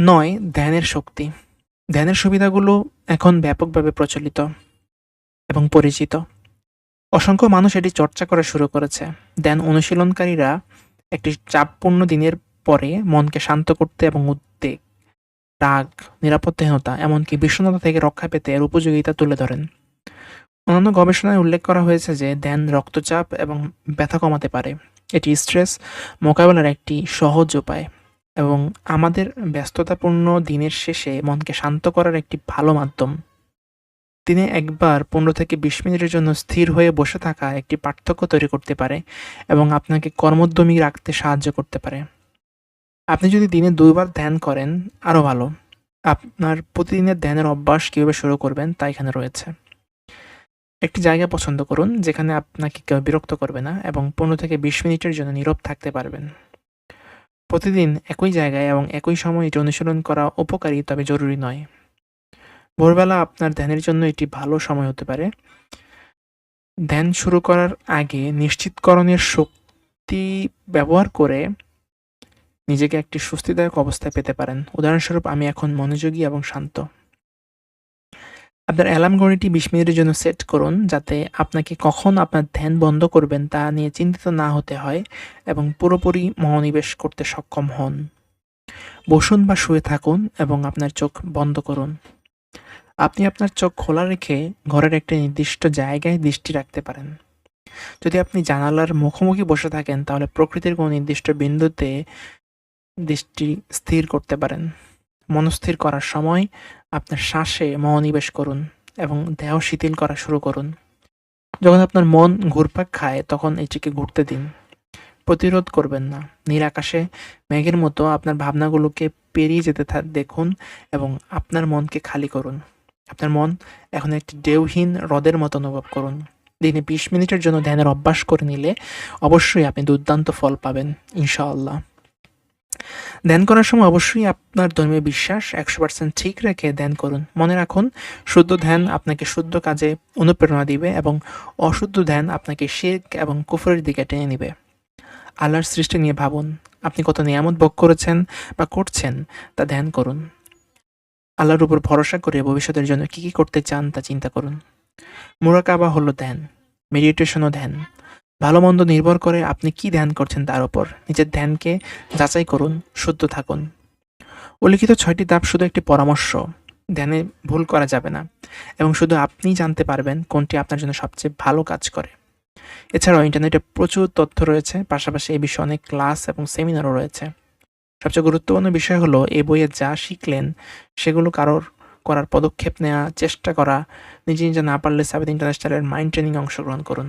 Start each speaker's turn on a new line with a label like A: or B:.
A: নয়, ধ্যানের শক্তি। ধ্যানের সুবিধাগুলো এখন ব্যাপকভাবে প্রচলিত এবং পরিচিত। অসংখ্য মানুষ এটি চর্চা করা শুরু করেছে। ধ্যান অনুশীলনকারীরা একটি চাপপূর্ণ দিনের পরে মনকে শান্ত করতে এবং উদ্বেগ, রাগ, নিরাপত্তাহীনতা, এমনকি বিষণ্ণতা থেকে রক্ষা পেতে এর উপযোগিতা তুলে ধরেন। অন্যান্য গবেষণায় উল্লেখ করা হয়েছে যে ধ্যান রক্তচাপ এবং ব্যথা কমাতে পারে। এটি স্ট্রেস মোকাবেলার একটি সহজ উপায়। এবং আমাদের ব্যস্ততাপূর্ণ দিনের শেষে মনকে শান্ত করার একটি ভালো মাধ্যম। দিনে একবার পনেরো থেকে বিশ মিনিটের জন্য স্থির হয়ে বসে থাকা একটি পার্থক্য তৈরি করতে পারে এবং আপনাকে কর্মোদ্যমী রাখতে সাহায্য করতে পারে। আপনি যদি দিনে দুইবার ধ্যান করেন, আরও ভালো। আপনার প্রতিদিনের ধ্যানের অভ্যাস কীভাবে শুরু করবেন তা এখানে রয়েছে। একটি জায়গা পছন্দ করুন, যেখানে আপনাকে কেউ বিরক্ত করবে না এবং পনেরো থেকে বিশ মিনিটের জন্য নীরব থাকতে পারবেন। প্রতিদিন একই জায়গায় এবং একই সময় এটি অনুসরণ করা উপকারী, তবে জরুরি নয়। ভোরবেলা আপনার ধ্যানের জন্য এটি ভালো সময় হতে পারে। ধ্যান শুরু করার আগে নিশ্চিতকরণের শক্তি ব্যবহার করে নিজেকে একটি স্বস্তিদায়ক অবস্থায় পেতে পারেন। উদাহরণস্বরূপ, আমি এখন মনোযোগী এবং শান্ত। আপনার অ্যালার্ম ঘড়িটি বিশ মিনিটের জন্য সেট করুন যাতে আপনাকে কখন আপনার ধ্যান বন্ধ করবেন তা নিয়ে চিন্তিত না হতে হয় এবং পুরোপুরি মনোনিবেশ করতে সক্ষম হন। বসুন বা শুয়ে থাকুন এবং আপনার চোখ বন্ধ করুন। আপনি আপনার চোখ খোলা রেখে ঘরের একটি নির্দিষ্ট জায়গায় দৃষ্টি রাখতে পারেন। যদি আপনি জানালার মুখোমুখি বসে থাকেন, তাহলে প্রকৃতির কোনো নির্দিষ্ট বিন্দুতে দৃষ্টি স্থির করতে পারেন। মনস্থির করার সময় আপনার শ্বাসে মনোনিবেশ করুন এবং দেহ শিথিল করা শুরু করুন। যখন আপনার মন ঘুরপাক খায়, তখন এটিকে ঘুরতে দিন। প্রতিরোধ করবেন না। নীল আকাশে মেঘের মতো আপনার ভাবনাগুলোকে পেরিয়ে যেতে দেখুন এবং আপনার মনকে খালি করুন। আপনার মন এখন একটি ঢেউহীন হ্রদের মতো অনুভব করুন। দিনে বিশ মিনিটের জন্য ধ্যানের অভ্যাস করে নিলে অবশ্যই আপনি দুর্দান্ত ফল পাবেন, ইনশাআল্লাহ। ধ্যান করার সময় অবশ্যই আপনার ধর্মীয় বিশ্বাস একশো পার্সেন্ট ঠিক রেখে ধ্যান করুন। মনে রাখুন, শুদ্ধ ধ্যান আপনাকে শুদ্ধ কাজে অনুপ্রেরণা দিবে এবং অশুদ্ধ ধ্যান আপনাকে শেখ এবং কুফরের দিকে টেনে নিবে। আল্লাহর সৃষ্টি নিয়ে ভাবুন, আপনি কত নিয়ামত ভোগ করেছেন বা করছেন তা ধ্যান করুন। আল্লাহর উপর ভরসা করে ভবিষ্যতের জন্য কী কী করতে চান তা চিন্তা করুন। মুরাকাবা হলো ধ্যান মেডিটেশনও ধ্যান। ভালো মন্দ নির্ভর করে আপনি কি ধ্যান করছেন তার উপর। নিজের ধ্যানকে যাচাই করুন, শুদ্ধ থাকুন। উল্লিখিত ছয়টি ধাপ শুধু একটি পরামর্শ। ধ্যানে ভুল করা যাবে না এবং শুধু আপনিই জানতে পারবেন কোনটি আপনার জন্য সবচেয়ে ভালো কাজ করে। এছাড়াও ইন্টারনেটে প্রচুর তথ্য রয়েছে, পাশাপাশি এই বিষয়ে অনেক ক্লাস এবং সেমিনারও রয়েছে। সবচেয়ে গুরুত্বপূর্ণ বিষয় হলো, এ বইয়ে যা শিখলেন সেগুলো কারোর করার পদক্ষেপ নেওয়া, চেষ্টা করা, নিজে নিজে না পারলে সাবেদ ইন্টারন্যাশনালের মাইন্ড ট্রেনিং অংশগ্রহণ করুন।